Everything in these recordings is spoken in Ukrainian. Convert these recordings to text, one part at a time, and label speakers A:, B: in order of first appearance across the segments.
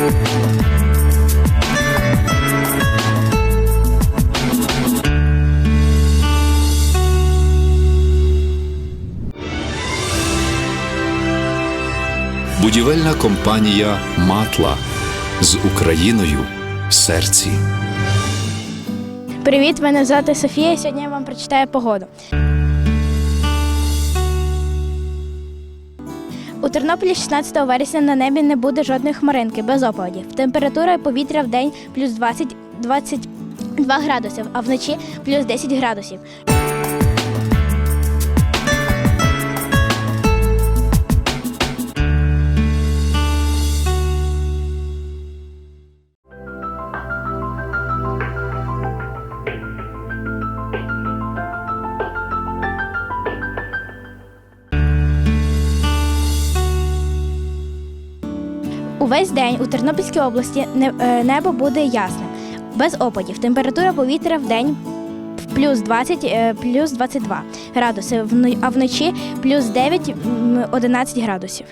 A: Будівельна компанія Матла з Україною в серці.
B: Привіт, мене звати Софія. Сьогодні я вам прочитаю погоду. У Тернополі 16 вересня на небі не буде жодної хмаринки без опадів. Температура повітря в день плюс 20 22 градусів, а вночі плюс 10 градусів. Увесь день у Тернопільській області е, небо буде ясним, без опадів. Температура повітря в день плюс 20, е, плюс 22 градуси, а вночі плюс 9, м, 11 градусів.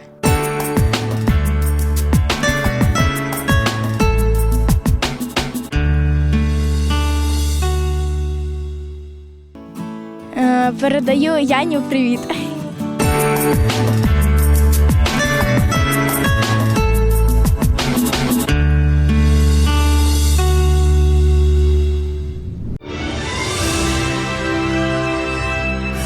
B: Е, Передаю Яню привіт.